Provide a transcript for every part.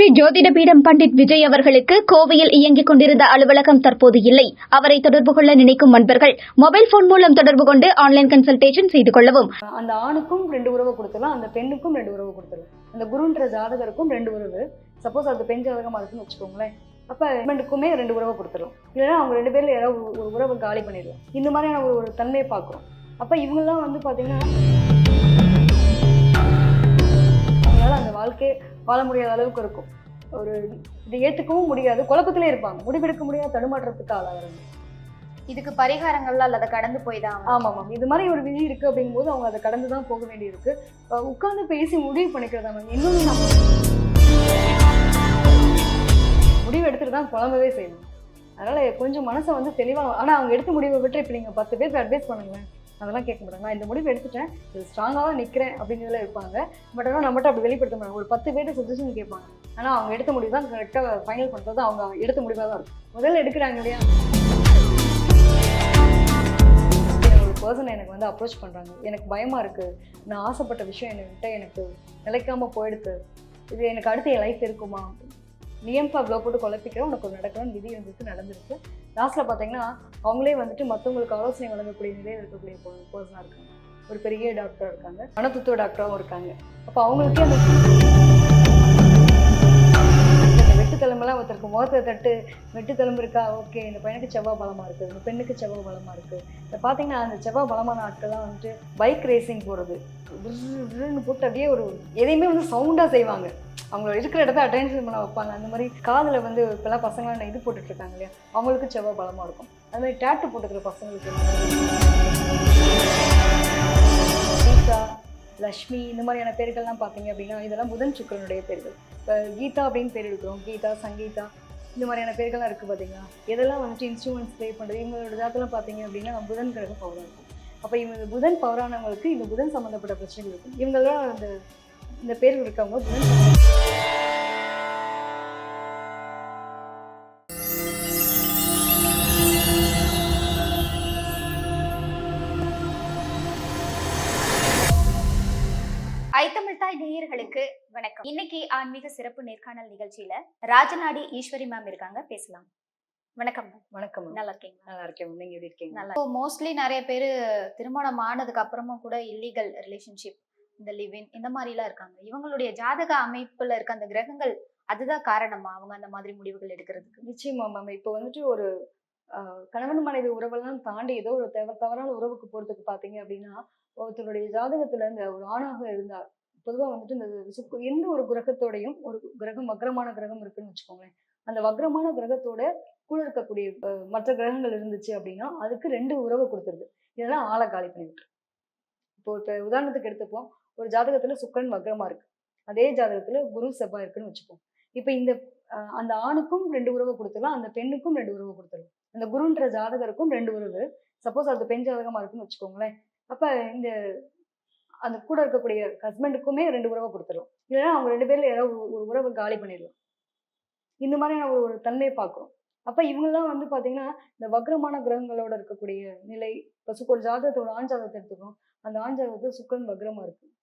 ஸ்ரீ ஜோதிடபீடம் பண்டிட் விஜய் அவர்களுக்கு கோவையில் இயங்கிக் கொண்டிருந்த அலுவலகம் தற்போது இல்லை. அவரை தொடர்பு கொள்ள நினைக்கும் நண்பர்கள் மொபைல் போன் மூலம் தொடர்பு கொண்டு ஆன்லைன் கன்சல்டேஷன் செய்து கொள்ளவும். அந்த ஆணுக்கும் ரெண்டு உறவு கொடுத்துடலாம் அந்த பெண்ணுக்கும் ரெண்டு உறவு கொடுத்துடலாம். அந்த குருன்ற ஜாதகருக்கும் ரெண்டு உறவு. சப்போஸ் அது பெண் ஜாதகமாக இருக்குன்னு வச்சுக்கோங்களேன். அப்போ ஹஸ்பண்டுக்குமே ரெண்டு உறவை கொடுத்துடலாம். இல்லைன்னா அவங்க ரெண்டு பேரில் யாராவது ஒரு- ஒரு உறவை காலி பண்ணிடலாம். இந்த மாதிரியான ஒரு ஒரு தன்மையை பார்க்குறோம். அப்போ இவங்கெல்லாம் வந்து பார்த்தீங்கன்னா வாழ முடியாத அளவுக்கு இருக்கும். ஒரு இதை ஏற்றுக்கவும் முடியாது. குழப்பத்திலே இருப்பாங்க. முடிவெடுக்க முடியாத தடுமாற்றத்துக்கு ஆளாகிறாங்க. இதுக்கு பரிகாரங்கள்லாம் அல்ல அதை கடந்து போய் தான். ஆமாம் ஆமாம் இது மாதிரி ஒரு விதி இருக்குது அப்படிங்கும்போது அவங்க அதை கடந்து தான் போக வேண்டியிருக்கு. அஹ் உட்கார்ந்து பேசி முடிவு பண்ணிக்கிறதா மேம் இன்னொன்று நம்ம முடிவு எடுத்துட்டு தான் புலம்பவே செய்யணும். அதனால் கொஞ்சம் மனசை வந்து தெளிவாக ஆனால் அவங்க எடுத்த முடிவை விட்டு இப்போ நீங்கள் பத்து பேருக்கு அட்வைஸ் பண்ணுங்களேன். அதெல்லாம் கேட்க மாட்டாங்க. நான் இந்த முடிவு எடுத்துட்டேன். இது ஸ்ட்ராங்காக தான் நிற்கிறேன் அப்படிங்கிறதுல இருப்பாங்க. பட் ஆனால் நம்மகிட்ட அப்படி வெளிப்படுத்த மாட்டாங்க. ஒரு பத்து பேர்ட்ட சஜஷன் கேட்பாங்க. ஆனால் அவங்க எடுத்த முடிவு தான் கரெக்டாக ஃபைனல் பண்ணுறது அவங்க எடுத்த முடிவாக தான் இருக்கும். முதல்ல எடுக்கிறாங்க இல்லையா? பர்சன் எனக்கு வந்து அப்ரோச் பண்ணுறாங்க எனக்கு பயமாக இருக்குது நான் ஆசைப்பட்ட விஷயம் என்கிட்ட எனக்கு நிலைக்காமல் போயிடுது. இது எனக்கு அடுத்து என் லைஃப் இருக்குமா? நியம்பா அவ்வளோ போட்டு குழப்பிக்கிற? உனக்கு ஒரு நடக்கணும்னு விதி வந்துட்டு நடந்திருக்கு. லாஸ்ட்டில் பார்த்தீங்கன்னா அவங்களே வந்துட்டு மற்றவங்களுக்கு ஆலோசனை வழங்கக்கூடிய நிலையில் இருக்கக்கூடிய பர்சனாக இருக்காங்க. ஒரு பெரிய டாக்டராக இருக்காங்க. மனத்துத்துவ டாக்டராகவும் இருக்காங்க. அப்போ அவங்களுக்கே அந்த இந்த ஒருத்தருக்கு முகத்தை தட்டு வெட்டுத்தலைம்பு இருக்கா ஓகே இந்த பையனுக்கு செவ்வாய் பலமாக இருக்குது இந்த பெண்ணுக்கு செவ்வாய் பலமாக இருக்குது இப்போ பார்த்தீங்கன்னா அந்த செவ்வாய் பலமான ஆட்கள்லாம் வந்துட்டு பைக் ரேசிங் போகிறது விருன்னு போட்டு அப்படியே ஒரு எதையுமே வந்து சவுண்டாக செய்வாங்க. அவங்கள இருக்கிற இடத்த அட்டென்ஷன் பண்ண வைப்பாங்க. அந்த மாதிரி காதில் வந்து இப்போல்லாம் பசங்களாம் இது போட்டுட்ருக்காங்க இல்லையா? அவங்களுக்கு செவ்வாய் பலமாக இருக்கும். அது மாதிரி டேட்டு போட்டுக்கிற பசங்களுக்கு லக்ஷ்மி இந்த மாதிரியான பேர்கள்லாம் பார்த்தீங்க அப்படின்னா இதெல்லாம் புதன் சுக்கரனுடைய பேர்கள். இப்போ கீதா அப்படின்னு பேர் இருக்கிறோம் கீதா சங்கீதா இந்த மாதிரியான பேர்கள்லாம் இருக்குது பார்த்தீங்களா? இதெல்லாம் வந்துட்டு இன்ஸ்ட்ருமெண்ட்ஸ் ப்ளே பண்ணுறது இவங்களோட ஜாத்தெல்லாம் பார்த்தீங்க அப்படின்னா புதன் கிழக்கு பவராக இருக்கும். அப்போ இவங்க புதன் பவரானவங்களுக்கு இந்த புதன் சம்மந்தப்பட்ட பிரச்சனைகள் இருக்கும். இவங்கெல்லாம் அந்த இந்த பேர்கள் இருக்கவங்க புதன் வணக்கம். இன்னைக்கு ஆன்மீக சிறப்பு நேர்காணல் நிகழ்ச்சியில ராஜநாடி ஈஸ்வரி மேம் இருக்காங்க. பேசலாம். வணக்கம். வணக்கம். நல்லா இருக்கீங்க நல்லா இருக்கேன் நீங்கள் எப்படி இருக்கீங்க? நல்லா மோஸ்ட்லி நிறைய பேர் திருமணம் ஆனதுக்கு அப்புறமும் கூட இல்லீகல் ரிலேஷன்ஷிப் இந்த லிவின் இந்த மாதிரிலாம் இருக்காங்க. இவங்களுடைய ஜாதக அமைப்புல இருக்க அந்த கிரகங்கள் அதுதான் காரணமா? அவங்க அந்த மாதிரி முடிவுகள் எடுக்கிறதுக்கு. நிச்சயமா மேம் இப்போ வந்துட்டு ஒரு கணவன் மனைவி உறவெல்லாம் தாண்டி ஏதோ ஒரு தவ தவறான உறவுக்கு போறதுக்கு பார்த்தீங்க அப்படின்னா ஒருத்தருடைய ஜாதகத்துல இந்த ஒரு ஆணாக இருந்தார் பொதுவாக வந்துட்டு இந்த சுக்கு எந்த ஒரு கிரகத்தோடையும் ஒரு கிரகம் வக்ரமான கிரகம் இருக்குன்னு வச்சுக்கோங்களேன். அந்த வக்ரமான கிரகத்தோட கூட இருக்கக்கூடிய மற்ற கிரகங்கள் இருந்துச்சு அப்படின்னா அதுக்கு ரெண்டு உறவை கொடுத்துருது. இதெல்லாம் ஆளை காலி பண்ணிவிட்டு இப்போ இப்போ உதாரணத்துக்கு எடுத்துப்போம். ஒரு ஜாதகத்துல சுக்கரன் வக்ரமா இருக்கு. அதே ஜாதகத்துல குரு செவ்வாய் இருக்குன்னு வச்சுப்போம். இப்போ இந்த அந்த ஆணுக்கும் ரெண்டு உறவை கொடுத்துடலாம் அந்த பெண்ணுக்கும் ரெண்டு உறவு கொடுத்துடலாம். அந்த குருன்ற ஜாதகருக்கும் ரெண்டு உறவு. சப்போஸ் அது பெண் ஜாதகமா இருக்குன்னு வச்சுக்கோங்களேன். அப்ப இந்த அந்த கூட இருக்கக்கூடிய ஹஸ்பண்டுக்குமே ரெண்டு உறவை கொடுத்துடலாம் இல்லைன்னா அவங்க ரெண்டு பேர்ல யாராவது ஒரு- ஒரு உறவை காலி பண்ணிடலாம் இந்த மாதிரியான ஒரு ஒரு தன்மையை பார்க்குறோம். அப்போ இவங்கெல்லாம் வந்து பார்த்தீங்கன்னா இந்த வக்ரமான கிரகங்களோட இருக்கக்கூடிய நிலை இப்போ சுக்கு ஒரு ஜாதகத்தோட ஆண் ஜாதகத்தை எடுத்துக்கிறோம் அந்த ஆண் ஜாதகத்துல சுக்கரன் வக்ரமாக இருக்குது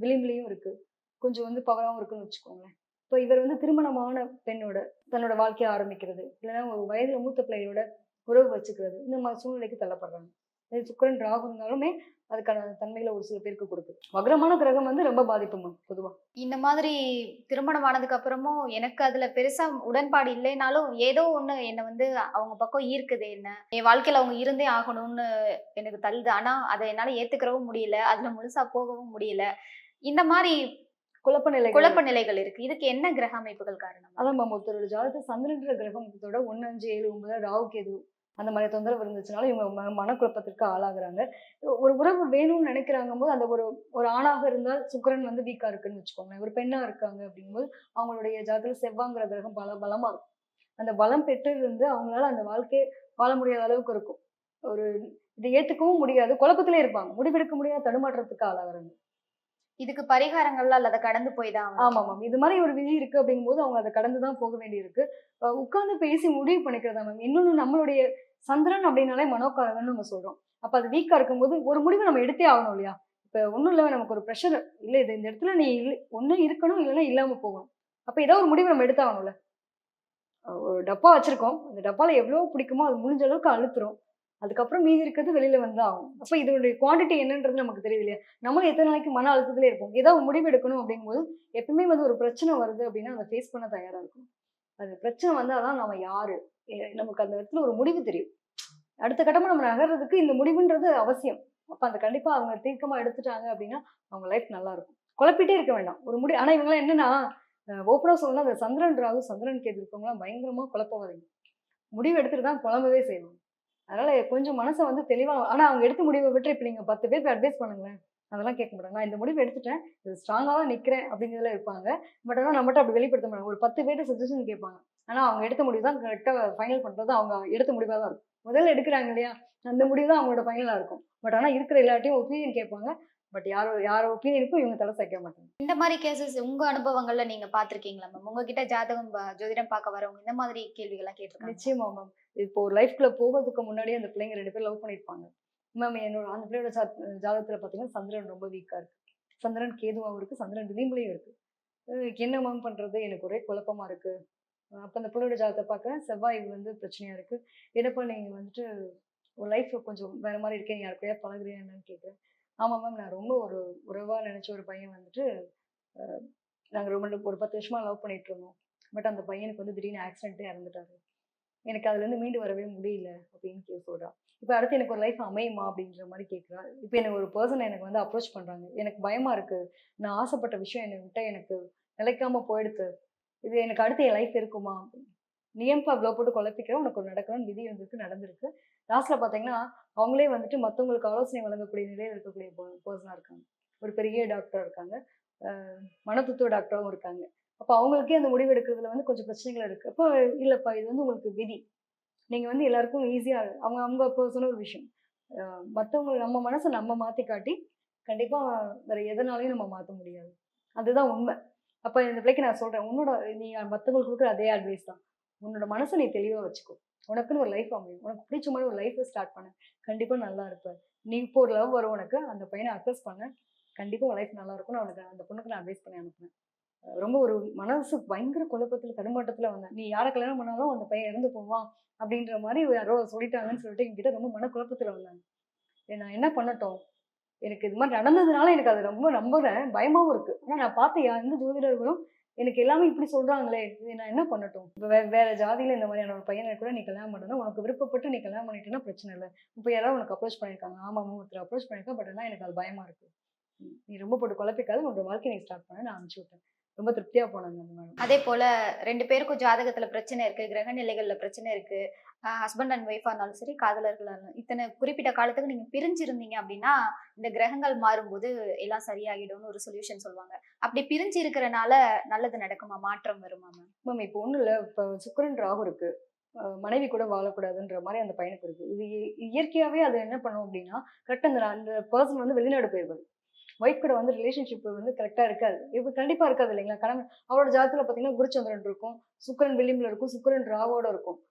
விளிம்புலையும் இருக்குது கொஞ்சம் வந்து பவராகவும் இருக்குன்னு வச்சுக்கோங்களேன். இப்போ இவர் வந்து திருமணமான பெண்ணோட தன்னோட வாழ்க்கையை ஆரம்பிக்கிறது. இல்லைன்னா ஒரு வயதில் மூத்த பிள்ளையோட உறவு வச்சுக்கிறது. இந்த மாதிரி சூழ்நிலைக்கு தள்ளப்படுறாங்க. சுக்கரன் ராகு இருந்தாலுமே அதுக்கான தன்மைகளை ஒரு சில பேருக்கு கொடுக்குது வக்ரமான கிரகம் வந்து ரொம்ப பாதிப்புமா பொதுவா. இந்த மாதிரி திருமணம் ஆனதுக்கு அப்புறமும் எனக்கு அதுல பெருசா உடன்பாடு இல்லைனாலும் ஏதோ ஒண்ணு என்ன வந்து அவங்க பக்கம் ஈர்க்குது என்ன. என் வாழ்க்கையில அவங்க இருந்தே ஆகணும்னு எனக்கு தள்ளுது. ஆனா அதை என்னால ஏத்துக்கிறவும் முடியல. அதுல முழுசா போகவும் முடியல. இந்த மாதிரி குழப்ப நிலை குழப்ப நிலைகள் இருக்கு. இதுக்கு என்ன கிரக அமைப்புகள் காரணம்? அதான் மேம் ஒருத்தரோட ஜாதகத்தை சந்திரன்ற கிரகத்தோட ஒன்று அஞ்சு ஏழு ஒன்பது ராகு கேது அந்த மாதிரி தொந்தரவு இருந்துச்சுனாலும் இவங்க ம- மனக்குழப்பத்திற்கு ஆளாகுறாங்க. ஒரு உறவு வேணும்னு நினைக்கிறாங்க போது அந்த ஒரு ஒரு ஆணாக இருந்தால் சுக்கரன் வந்து வீக்கா இருக்குன்னு வச்சுக்கோங்களேன். ஒரு பெண்ணா இருக்காங்க அப்படிங்கும்போது அவங்களுடைய ஜாதகத்துல செவ்வாங்கிற கிரகம் பல பலமா இருக்கும். அந்த பலம் பெற்று இருந்து அவங்களால அந்த வாழ்க்கையை வாழ முடியாத அளவுக்கு இருக்கும். ஒரு இதை ஏத்துக்கவும் முடியாது. குழப்பத்திலே இருப்பாங்க. முடிவெடுக்க முடியாத தடுமாற்றத்துக்கு ஆளாகிறாங்க. இதுக்கு பரிகாரங்கள்லாம் அல்ல அதை கடந்து போய் தான் ஆமா மேம் இது மாதிரி ஒரு விதி இருக்கு அப்படிங்கும்போது அவங்க அதை கடந்து தான் போக வேண்டியிருக்கு. அஹ் உட்கார்ந்து பேசி முடிவு பண்ணிக்கிறதா மேம் இன்னொன்று நம்மளுடைய சந்திரன் அப்படின்னாலே மனோகாரகன்னு நம்ம சொல்றோம். அப்ப அது வீக்கா இருக்கும்போது ஒரு முடிவு நம்ம எடுத்தே ஆகணும் இல்லையா? இப்ப ஒன்றும் இல்ல நமக்கு ஒரு ப்ரெஷர் இல்லை. இது இந்த இடத்துல நீ இல்லை ஒன்றும் இருக்கணும் இல்லைன்னா இல்லாம போகணும். அப்போ ஏதோ ஒரு முடிவு நம்ம எடுத்தாகணும்ல? ஒரு டப்பா வச்சிருக்கோம். அந்த டப்பால எவ்வளோ பிடிக்குமோ அது முடிஞ்ச அளவுக்கு அழுத்துறோம் அதுக்கப்புறம் மீதி இருக்கிறது வெளியில வந்து ஆகும். அப்போ இதனுடைய குவாண்டிட்டி என்னன்றது நமக்கு தெரியல இல்லையா? நம்மளும் எத்தனை நாளைக்கு மன அழுத்தத்திலே இருப்போம்? ஏதாவது முடிவு எடுக்கணும் அப்படிங்கும்போது எப்பவுமே வந்து ஒரு பிரச்சனை வருது அப்படின்னா அதை ஃபேஸ் பண்ண தயாரா இருக்கும் அது பிரச்சனை வந்தாதான் நம்ம யாரு? நமக்கு அந்த இடத்துல ஒரு முடிவு தெரியும். அடுத்த கட்டமா நம்ம நகர்றதுக்கு இந்த முடிவுன்றது அவசியம். அப்ப அந்த கண்டிப்பா அவங்க தீர்க்கமா எடுத்துட்டாங்க அப்படின்னா அவங்க லைஃப் நல்லா இருக்கும். குழப்பிட்டே இருக்க வேண்டாம். ஒரு முடி ஆனா இவங்கெல்லாம் என்னன்னா ஓப்பனா சொல்லணும் அந்த சந்திரன் ராகு சந்திரன் கேது இருக்கவங்களாம் பயங்கரமா குழப்பவாதீங்க முடிவு எடுத்துட்டு தான் குழம்பவே செய்வாங்க. அதனால கொஞ்சம் மனசை வந்து தெளிவாக ஆனால் அவங்க எடுத்த முடிவை விட்டு இப்போ நீங்கள் பத்து பேருக்கு அட்வைஸ் பண்ணுங்களேன். அதெல்லாம் கேட்க மாட்டாங்க. நான் இந்த முடிவு எடுத்துட்டேன். இது ஸ்ட்ராங்காக தான் நிற்கிறேன் அப்படிங்கிறதுல இருப்பாங்க. பட் ஆனால் நம்மகிட்ட அப்படி வெளிப்படுத்த மாட்டாங்க ஒரு பத்து பேர்ட்ட சஜஷன் கேட்பாங்க. ஆனால் அவங்க எடுத்த முடிவு தான் கரெக்டாக ஃபைனல் பண்ணுறது அவங்க எடுத்த முடிவாக தான் இருக்கும். முதல்ல எடுக்கிறாங்க இல்லையா? அந்த முடிவு தான் அவங்களோட ஃபைனலாக இருக்கும். பட் ஆனால் இருக்கிற எல்லாட்டையும் ஒப்பீனியன் கேட்பாங்க. பட் யாரோ யாரோ ஒப்பீனியனுக்கும் இவங்க தலை சேர்க்க மாட்டாங்க. இந்த மாதிரி கேசஸ் உங்க அனுபவங்கள்ல நீங்க பாத்திருக்கீங்களா மேம் உங்ககிட்ட ஜாதகம் ஜோதிடம் பார்க்க வரவங்க இந்த மாதிரி கேள்விகள்லாம் கேட்டிருக்காங்க. நிச்சயமா மேம் இப்போ ஒரு லைஃப்குள்ள போகிறதுக்கு முன்னாடியே அந்த பிள்ளைங்க ரெண்டு பேரும் லவ் பண்ணியிருப்பாங்க. மேம் என்னோட அந்த பிள்ளையோட ஜாத் ஜாதகத்துல பார்த்தீங்கன்னா சந்திரன் ரொம்ப வீக்கா இருக்கு. சந்திரன் கேதுவாகவும் இருக்கு சந்திரன் விளிம்புலையும் இருக்கு. என்ன மேம் பண்றது? எனக்கு ஒரே குழப்பமா இருக்கு. அப்ப அந்த பிள்ளையோட ஜாதகத்தை பார்க்குறேன் செவ்வாய் வந்து பிரச்சனையா இருக்கு. என்னப்பா நீங்க வந்துட்டு ஒரு லைஃப் கொஞ்சம் வேற மாதிரி இருக்கேன் யார் கூடயா பழகுறியா என்னன்னு கேட்குறேன் ஆமாம் மேம் நான் ரொம்ப ஒரு உறவாக நினச்ச ஒரு பையன் வந்துட்டு நாங்கள் ரொம்ப ஒரு பத்து வருஷமாக லவ் பண்ணிட்டு இருந்தோம். பட் அந்த பையனுக்கு வந்து திடீர்னு ஆக்சிடென்ட்டே இறந்துட்டாரு. எனக்கு அதுலேருந்து மீண்டு வரவே முடியல அப்படின்னு கே சொல்கிறான் இப்போ அடுத்து எனக்கு ஒரு லைஃப் அமையுமா அப்படின்ற மாதிரி கேட்குறா இப்போ எனக்கு ஒரு பர்சன் எனக்கு வந்து அப்ரோச் பண்ணுறாங்க எனக்கு பயமாக இருக்குது நான் ஆசைப்பட்ட விஷயம் என்னை விட்டால் எனக்கு நிலைக்காமல் போயிடுது இது எனக்கு அடுத்து என் லைஃப் இருக்குமா? அப்படின்னு. நீ ஏன்பா அவ்வளோ போட்டு குழப்பிக்கிற உனக்கு ஒரு நடக்கணும்னு விதி இருந்திருக்கு நடந்திருக்கு. லாஸ்ட்டில் பார்த்தீங்கன்னா அவங்களே வந்துட்டு மற்றவங்களுக்கு ஆலோசனை வழங்கக்கூடிய நிலையில் இருக்கக்கூடிய பர்சனாக இருக்காங்க. ஒரு பெரிய டாக்டராக இருக்காங்க. மனத்துத்துவ டாக்டராகவும் இருக்காங்க. அப்போ அவங்களுக்கே அந்த முடிவு எடுக்கிறதுல வந்து கொஞ்சம் பிரச்சனைகள் இருக்குது அப்போ இல்லைப்பா இது வந்து உங்களுக்கு விதி. நீங்கள் வந்து எல்லாருக்கும் ஈஸியாக அவங்க அவங்க அப்போ சொன்ன ஒரு விஷயம். மற்றவங்க நம்ம மனசை நம்ம மாற்றி காட்டி கண்டிப்பாக வேறு எதனாலையும் நம்ம மாற்ற முடியாது. அதுதான் உண்மை. அப்போ இந்த பிள்ளைக்கு நான் சொல்கிறேன் உன்னோட நீ மற்றவங்களுக்கு கொடுக்குற அதே அட்வைஸ் தான். உன்னோட மனசை நீ தெளிவாக வச்சுக்கோ. உனக்குன்னு ஒரு லைஃப் அமையும். உனக்கு பிடிச்ச மாதிரி ஒரு லைஃப்பை ஸ்டார்ட் பண்ண. கண்டிப்பாக நல்லா இருப்ப. நீ இப்போ ஒரு லவ் வரும் உனக்கு அந்த பையனை அக்சஸ் பண்ண. கண்டிப்பாக உன் லைஃப் நல்லா இருக்கும் நான் உனக்கு அந்த பொண்ணுக்கு நான் அட்வைஸ் பண்ணி அனுப்புனேன். ரொம்ப ஒரு மனசு பயங்கர குழப்பத்தில் தடுமாட்டத்தில் வந்தேன். நீ யாரை கல்யாணம் பண்ணாலும் அந்த பையன் இறந்து போவான் அப்படின்ற மாதிரி யாரோ சொல்லிட்டாங்கன்னு சொல்லிட்டு என்கிட்ட ரொம்ப மனக்குழப்பத்துல வந்தாங்க. நான் என்ன பண்ணட்டும்? எனக்கு இது மாதிரி நடந்ததுனால எனக்கு அது ரொம்ப நம்புறேன். பயமாகவும் இருக்குது ஆனால் நான் பார்த்தேன் எந்த ஜோதிடர்களும் எனக்கு எல்லாமே இப்படி சொல்றாங்களே இது நான் என்ன பண்ணட்டும்? இப்போ வே வேற ஜாதியில இந்த மாதிரியான ஒரு பையனை கூட நீ கல்யாணம் பண்ணணும் உனக்கு விருப்பப்பட்டு நீ கல்யாணம் பண்ணிட்டேன்னா பிரச்சனை இல்லை. இப்போ யாராவது உனக்கு அப்ரோச் பண்ணியிருக்காங்க. ஆமா ஆமா ஒருத்தர் அப்ரோச் பண்ணியிருக்கா பட் ஆனால் எனக்கு அது பயமா இருக்கு. நீ ரொம்ப போட்டு குழப்பிக்காது உன்னோட வாழ்க்கை நீ ஸ்டார்ட் பண்ண நான் அனுப்பிச்சு விட்டேன். ரொம்ப திருப்தியா போனாங்க அந்த மேடம். அதே போல ரெண்டு பேருக்கும் ஜாதகத்துல பிரச்சனை இருக்கு கிரக நிலைகள்ல பிரச்சனை இருக்கு. ஹஸ்பண்ட் அண்ட் ஒய்ஃபாக இருந்தாலும் சரி காதலர்களாக இருந்தாலும் இத்தனை குறிப்பிட்ட காலத்துக்கு நீங்கள் பிரிஞ்சிருந்தீங்க அப்படின்னா இந்த கிரகங்கள் மாறும்போது எல்லாம் சரியாகிடும்னு ஒரு சொல்யூஷன் சொல்லுவாங்க. அப்படி பிரிஞ்சு இருக்கிறனால நல்லது நடக்குமா? மாற்றம் வருமா மேம் மேம் இப்போ ஒன்றும் இல்லை. இப்போ சுக்கரன் ராகு இருக்கு. மனைவி கூட வாழக்கூடாதுன்ற மாதிரி அந்த பையனுக்கு இருக்கு. இது இ- இயற்கையாவே அது என்ன பண்ணும் அப்படின்னா கரெக்டாக அந்த அந்த பர்சன் வந்து வெளிநாடு போயிருப்பாரு. ஒய்ஃப் கூட வந்து ரிலேஷன்ஷிப் வந்து கரெக்டாக இருக்காது. இப்போ கண்டிப்பாக இருக்காது இல்லைங்களா? கணவன் அவரோட ஜாதத்தில் பார்த்தீங்கன்னா குருச்சந்திரன் இருக்கும் சுக்கரன் விளிம்புல இருக்கும் சுக்கரன் ராவோட இருக்கும்.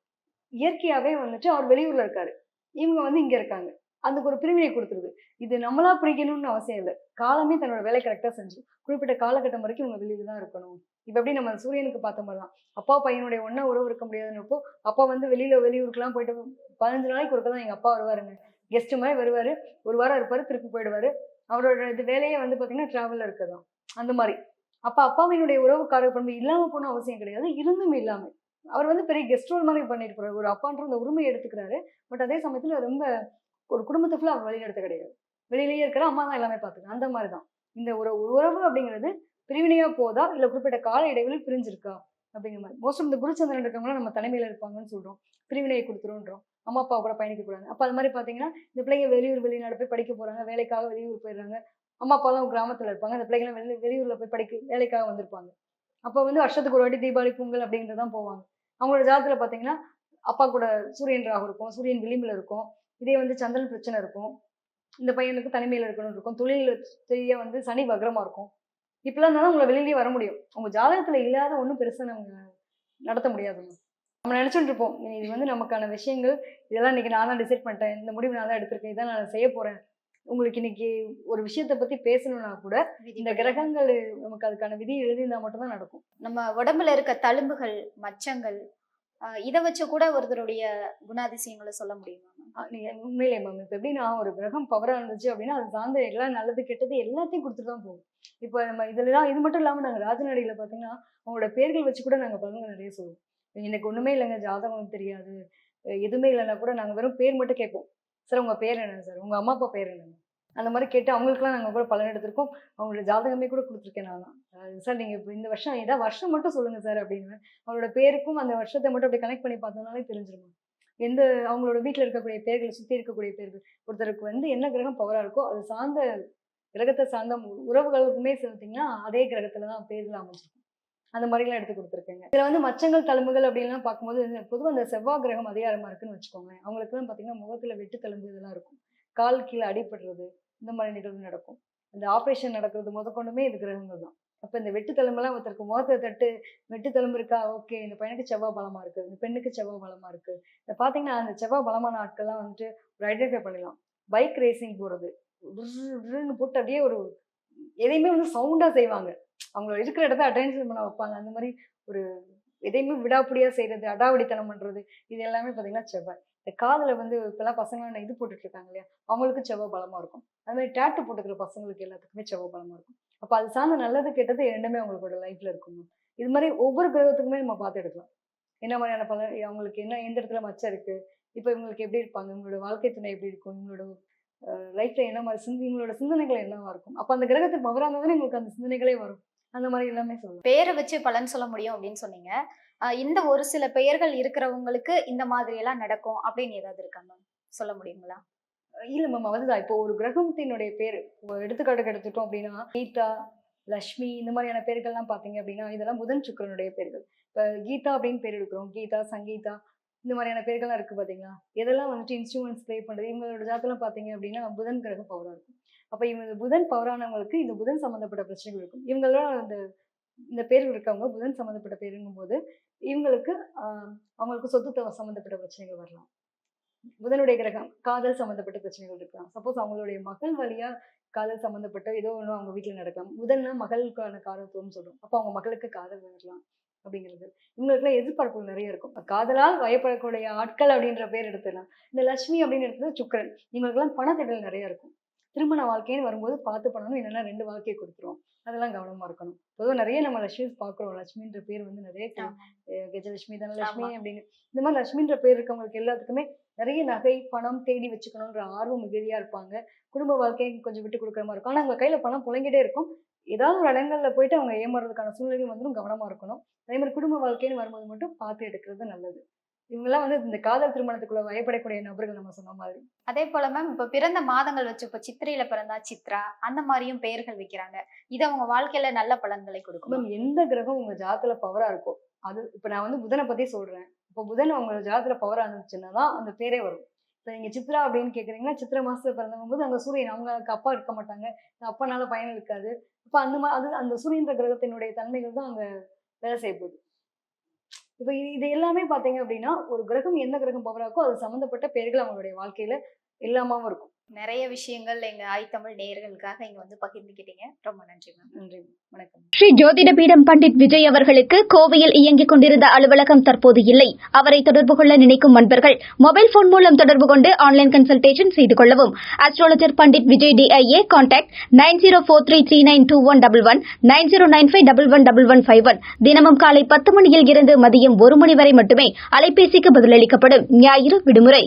இயற்கையாகவே வந்துட்டு அவர் வெளியூரில் இருக்காரு. இவங்க வந்து இங்கே இருக்காங்க. அதுக்கு ஒரு பிரிவினை கொடுத்துருது. இது நம்மளா பிரிக்கணும்னு அவசியம் இல்லை. காலமே தன்னோட வேலை கரெக்டாக செஞ்சு குறிப்பிட்ட காலகட்டம் வரைக்கும் இவங்க வெளியில் தான் இருக்கணும். இப்போ எப்படி நம்ம சூரியனுக்கு பார்த்த மாதிரி தான் அப்பா பையனுடைய ஒன்றா உறவு இருக்க முடியாதுன்னப்போ அப்பா வந்து வெளியில் வெளியூருக்குலாம் போயிட்டு பதினஞ்சு நாளைக்கு ஒருக்க தான் எங்கள் அப்பா வருவாருங்க. கெஸ்ட் மாதிரி வருவார். ஒரு வாரம் இருப்பார் திருப்பி போயிடுவாரு. அவரோட இது வேலையே வந்து பார்த்தீங்கன்னா டிராவல்ல இருக்கதான். அந்த மாதிரி. அப்போ அப்பாவினுடைய உறவுக்கார பண்பு இல்லாமல் போன அவசியம் கிடையாது. இருந்தும் இல்லாமல் அவர் வந்து பெரிய கெஸ்ட் ரோல் மாதிரி பண்ணிட்டு போறாரு ஒரு அப்பான்ற அந்த உரிமையை எடுத்துக்கிறாரு. பட் அதே சமயத்துல ரொம்ப ஒரு குடும்பத்தை ஃபுல்லாக அவர் வழிநடத்த கிடையாது. வெளியிலேயே இருக்கிற அம்மா தான் எல்லாமே பாத்துக்கணும் அந்த மாதிரி தான். இந்த ஒரு உறவு அப்படிங்கிறது பிரிவினையா போதா இல்லை குறிப்பிட்ட கால இடைவெளி பிரிஞ்சிருக்கா? அப்படிங்கிற மாதிரி. மோஸ்ட் இந்த குருச்சந்திரன் இருக்கவங்களாம் நம்ம தலைமையில இருப்பாங்கன்னு சொல்றோம். பிரிவினையை கொடுத்துருன்றோம் அம்மா அப்பா கூட பயணிக்க கூடாது. அப்போ அது மாதிரி பார்த்தீங்கன்னா இந்த பிள்ளைங்க வெளியூர் வெளிநாடு போய் படிக்க போறாங்க. வேலைக்காக வெளியூர் போயிடுறாங்க. அம்மா அப்பாவாலாம் கிராமத்தில் இருப்பாங்க. அந்த பிள்ளைங்களாம் வெளி வெளியூர்ல போய் படிக்க வேலைக்காக வந்திருப்பாங்க. அப்போ வந்து வருஷத்துக்கு ஒரு வாட்டி தீபாவளி பொங்கல் அப்படிங்கிறது தான் போவாங்க. அவங்களோட ஜாதகத்தில் பார்த்தீங்கன்னா அப்பா கூட சூரியன் ராகு இருக்கும் சூரியன் விளிம்பில் இருக்கும் இதே வந்து சந்திரன் பிரச்சனை இருக்கும் இந்த பையனுக்கு தனிமையில் இருக்கணும் இருக்கும் தொழில் செய்ய வந்து சனி வக்ரமாக இருக்கும். இப்படிலாம் தான் உங்களை வெளியிலேயே வர முடியும். உங்கள் ஜாதகத்தில் இல்லாத ஒன்றும் பெருசாக நம்ம நடத்த முடியாதுங்க நம்ம நினச்சிட்டு இருப்போம் இது வந்து நமக்கான விஷயங்கள் இதெல்லாம் இன்னைக்கு நான் தான் டிசைட் பண்ணிட்டேன் இந்த முடிவு நான் தான் எடுத்திருக்கேன் இதான் நான் செய்ய போகிறேன் உங்களுக்கு இன்னைக்கு ஒரு விஷயத்தை பத்தி பேசணும்னா கூட இந்த கிரகங்கள் நமக்கு அதுக்கான விதி எழுதியிருந்தா மட்டும்தான் நடக்கும். நம்ம உடம்புல இருக்க தழும்புகள் மச்சங்கள் இத வச்சு கூட ஒருத்தருடைய குணாதிசயங்களை சொல்ல முடியுமா நீங்க உண்மையிலே மேம் இப்போ எப்படின்னா ஒரு கிரகம் பவரா இருந்துச்சு அப்படின்னா அது சார்ந்த எல்லாம் நல்லது கெட்டது எல்லாத்தையும் கொடுத்துட்டு தான் போகும். இப்போ நம்ம இதுல தான் இது மட்டும் இல்லாம நாங்க ராஜநடியில பாத்தீங்கன்னா அவங்களோட பேர்கள் வச்சு கூட நாங்க பலன்கள் நிறைய சொல்லுவோம். எனக்கு ஒண்ணுமே இல்லைங்க ஜாதகம் தெரியாது எதுவுமே இல்லைன்னா கூட நாங்க வெறும் பேர் மட்டும் கேட்போம். சார் உங்கள் பேர் என்ன சார்? உங்கள் அம்மா அப்பா பேர் என்ன அந்த மாதிரி கேட்டு அவங்களுக்குலாம் நாங்கள் கூட பலன் எடுத்திருக்கோம். அவங்களோட ஜாதகமே கூட கொடுத்துருக்கேன் நான் தான் சார் நீங்கள் இப்போ இந்த வருஷம் ஏதாவது வருஷம் மட்டும் சொல்லுங்கள் சார் அப்படின்னு. அவங்களோட பேருக்கும் அந்த வருஷத்தை மட்டும் அப்படி கனெக்ட் பண்ணி பார்த்தோம்னாலே தெரிஞ்சிருக்கும் எந்த அவங்களோட வீட்டில் இருக்கக்கூடிய பேர்களை சுற்றி இருக்கக்கூடிய பேர்கள் ஒருத்தருக்கு வந்து என்ன கிரகம் பவராக இருக்கோ அது சார்ந்த கிரகத்தை சார்ந்த உறவுகளுக்குமே சேர்த்திங்கன்னா அதே கிரகத்தில் தான் பேர்கள் அமைச்சிருக்கும் அந்த மாதிரிலாம் எடுத்து கொடுத்துருக்கேங்க. இதில் வந்து மச்சங்கள் தழும்புகள் அப்படின்லாம் பார்க்கும்போது பொதுவாக அந்த செவ்வாய் கிரகம் அதிகாரமாக இருக்குன்னு வச்சுக்கோங்களேன். அவங்களுக்குலாம் பார்த்தீங்கன்னா முகத்தில் வெட்டு தழும்பு இதெல்லாம் இருக்கும். கால் கீழே அடிபடுறது இந்த மாதிரி நிகழ்வு நடக்கும். இந்த ஆப்ரேஷன் நடக்கிறது முதற்கொண்டுமே இது கிரகங்கள் தான். அப்போ இந்த வெட்டு தழும்பெல்லாம் ஒருத்தருக்கு முகத்தை தட்டு வெட்டு தழும்பு இருக்கா? ஓகே இந்த பையனுக்கு செவ்வாய் பலமாக இருக்குது இந்த பெண்ணுக்கு செவ்வாய் பலமாக இருக்குது இதை பார்த்தீங்கன்னா அந்த செவ்வாய் பலமான ஆட்கள்லாம் வந்துட்டு ஒரு ஐடென்டிஃபை பண்ணிடலாம் பைக் ரேசிங் போகிறது போட்டு அப்படியே ஒரு எதையுமே வந்து சவுண்டா செய்வாங்க. அவங்கள இருக்கிற இடத்த அட்டென்ஷன் பண்ண வைப்பாங்க. அந்த மாதிரி ஒரு எதையுமே விடாப்பிடியா செய்யறது அடாவடித்தனம் பண்றது இது எல்லாமே பாத்தீங்கன்னா செவ்வாய் இந்த காதுல வந்து இப்பெல்லாம் பசங்க இது போட்டுட்டு இருக்காங்க இல்லையா? அவங்களுக்கு செவ்வாய் பலமா இருக்கும். அது மாதிரி டேட்டு போட்டுக்கிற பசங்களுக்கு எல்லாத்துக்குமே செவ்வாய் பலமா இருக்கும். அப்ப அது சார்ந்த நல்லது கெட்டது ரெண்டுமே அவங்களோட லைஃப்ல இருக்கும் இது மாதிரி ஒவ்வொரு கிரகத்துக்குமே நம்ம பார்த்து எடுக்கலாம். என்ன மாதிரியான பல அவங்களுக்கு என்ன எந்த இடத்துல மச்சம் இருக்கு? இப்போ இவங்களுக்கு எப்படி இருப்பாங்க? இவங்களோட வாழ்க்கை துணை எப்படி இருக்கும்? இவங்களோட லைஃப்ல என்ன மாதிரி சிந்தி இவங்களோட சிந்தனைகள் என்னவா இருக்கும்? அப்போ அந்த கிரகத்துக்கு பவராக இருந்தால் உங்களுக்கு அந்த சிந்தனைகளே வரும். அந்த மாதிரி எல்லாமே சொல்லலாம் பேரை வச்சு பலன் சொல்ல முடியும் அப்படின்னு சொன்னீங்க. இந்த ஒரு சில பெயர்கள் இருக்கிறவங்களுக்கு இந்த மாதிரி எல்லாம் நடக்கும் அப்படின்னு ஏதாவது இருக்கா மேம் சொல்ல முடியுங்களா? இல்ல மேம் அதுதான் இப்போ ஒரு கிரகத்தினுடைய பேர் எடுத்துக்காட்டுக்கு எடுத்துட்டோம் அப்படின்னா கீதா லக்ஷ்மி இந்த மாதிரியான பேர்கள்லாம் பார்த்தீங்க அப்படின்னா இதெல்லாம் புதன் சுக்கிரனுடைய பேர்கள். இப்போ கீதா அப்படின்னு பேர் எடுக்கிறோம். கீதா சங்கீதா இந்த மாதிரியான பேர்கள்லாம் இருக்கு பாத்தீங்களா? எதெல்லாம் வந்துட்டு இன்ஸ்ட்ருமெண்ட்ஸ் ப்ளே பண்றது? இவங்களோட ஜாதகம் பார்த்தீங்க அப்படின்னா புதன் கிரகம் பவரா இருக்கும். அப்போ இவங்க புதன் பவரானவங்களுக்கு இந்த புதன் சம்மந்தப்பட்ட பிரச்சனைகள் இருக்கும். இவங்களோட அந்த இந்த பேர்கள் இருக்கவங்க புதன் சம்மந்தப்பட்ட பேருங்கும் போது இவங்களுக்கு அவங்களுக்கு சொத்து சம்மந்தப்பட்ட பிரச்சனைகள் வரலாம். புதனுடைய கிரகம் காதல் சம்மந்தப்பட்ட பிரச்சனைகள் இருக்கலாம். சப்போஸ் அவங்களுடைய மகள் வழியா காதல் சம்மந்தப்பட்ட ஏதோ ஒன்று அவங்க வீட்டில் நடக்கலாம். புதன்னா மகளுக்கான காரத்துவம்னு சொல்றோம். அப்போ அவங்க மகளுக்கு காதல் வரலாம். அப்படிங்கிறது. இவங்களுக்குலாம் எதிர்பார்ப்புகள் நிறைய இருக்கும். காதலால் வயப்படக்கூடிய ஆட்கள் அப்படின்ற பேர் எடுத்துடலாம் இந்த லட்சுமி அப்படின்னு எடுத்தது சுக்கரன். இவங்களுக்குலாம் பணத்தேடல் நிறைய இருக்கும். திருமண வாழ்க்கைன்னு வரும்போது பார்த்து பண்ணணும். இல்லைன்னா ரெண்டு வாழ்க்கையை கொடுத்துரும் அதெல்லாம் கவனமா இருக்கணும். பொதுவாக நிறைய நம்ம லட்சுமி பார்க்குறோம். லட்சுமின்ற பேர் வந்து நிறைய கஜலட்சுமி தனலட்சுமி. அப்படின்னு. இந்த மாதிரி லட்சுமின்ற பேர் இருக்கவங்களுக்கு எல்லாத்துக்குமே நிறைய நகை பணம் தேடி வச்சுக்கணுன்ற ஆர்வம் மிகுதியா இருப்பாங்க. குடும்ப வாழ்க்கையை கொஞ்சம் விட்டு கொடுக்குற மாதிரி இருக்கும். ஆனா அவங்க கையில பணம் புழங்கிட்டே இருக்கும். ஏதாவது ஒரு இடங்கள்ல போயிட்டு அவங்க ஏமாறதுக்கான சூழ்நிலை வந்துடும் கவனமா இருக்கணும். அதே மாதிரி குடும்ப வாழ்க்கைன்னு வரும்போது மட்டும் பார்த்து எடுக்கிறது நல்லது. இவங்கெல்லாம் வந்து இந்த காதல் திருமணத்துக்குள்ள பயப்படக்கூடிய நபர்கள் நம்ம சொன்ன மாதிரி. அதே போல மேம் இப்ப பிறந்த மாதங்கள் வச்சு இப்ப சித்திரையில பிறந்தா சித்ரா அந்த மாதிரியும் பெயர்கள் வைக்கிறாங்க. இது அவங்க வாழ்க்கையில நல்ல பலன்களை கொடுக்கும்? மேம் எந்த கிரகம் உங்க ஜாதத்துல பவரா இருக்கோ அது இப்ப நான் வந்து புதனை பத்தி சொல்றேன். இப்போ புதன் உங்க ஜாதத்துல பவரா இருந்துச்சுன்னா தான் அந்த பேரே வரும். இப்போ நீங்க சித்ரா அப்படின்னு கேக்குறீங்கன்னா சித்திரை மாசத்துல பிறந்தவங்க போது அங்க சூரியன் அவங்களுக்கு அப்பா இருக்க மாட்டாங்க. அப்பனால பயன் இருக்காது. இப்போ அந்த மாதிரி அது அந்த சூரியன்ற கிரகத்தினுடைய தன்மைகள் தான் அங்க வேலை செய்ய போகுது. இப்போ இது இது எல்லாமே பாத்தீங்க அப்படின்னா ஒரு கிரகம் எந்த கிரகம் பவராக்கோ அது சம்மந்தப்பட்ட பேர்கள் அவங்களுடைய வாழ்க்கையில எல்லாமாவும் இருக்கும். நிறைய விஷயங்கள் எங்க ஆய் தமிழ் நேயர்களுக்காக இங்க வந்து பகிர்ந்துக்கிட்டீங்க ரொம்ப நன்றி மேம் நன்றி வணக்கம். ஸ்ரீ ஜோதிட பீடம் பண்டிட் விஜய் அவர்களுக்கு கோவையில் இயங்கிக் கொண்டிருந்த அலுவலகம் தற்போது இல்லை. அவரை தொடர்பு கொள்ள நினைக்கும் நண்பர்கள் மொபைல் போன் மூலம் தொடர்பு கொண்டு ஆன்லைன் கன்சல்டேஷன் செய்து கொள்ளவும். Astrologer Pandit Vijay DIA contact nine zero four three three nine two one double one nine zero nine five double one double one five one. தினமும் காலை பத்து மணியில் இருந்து மதியம் ஒரு மணி வரை மட்டுமே அலைபேசிக்கு பதிலளிக்கப்படும் ஞாயிறு விடுமுறை.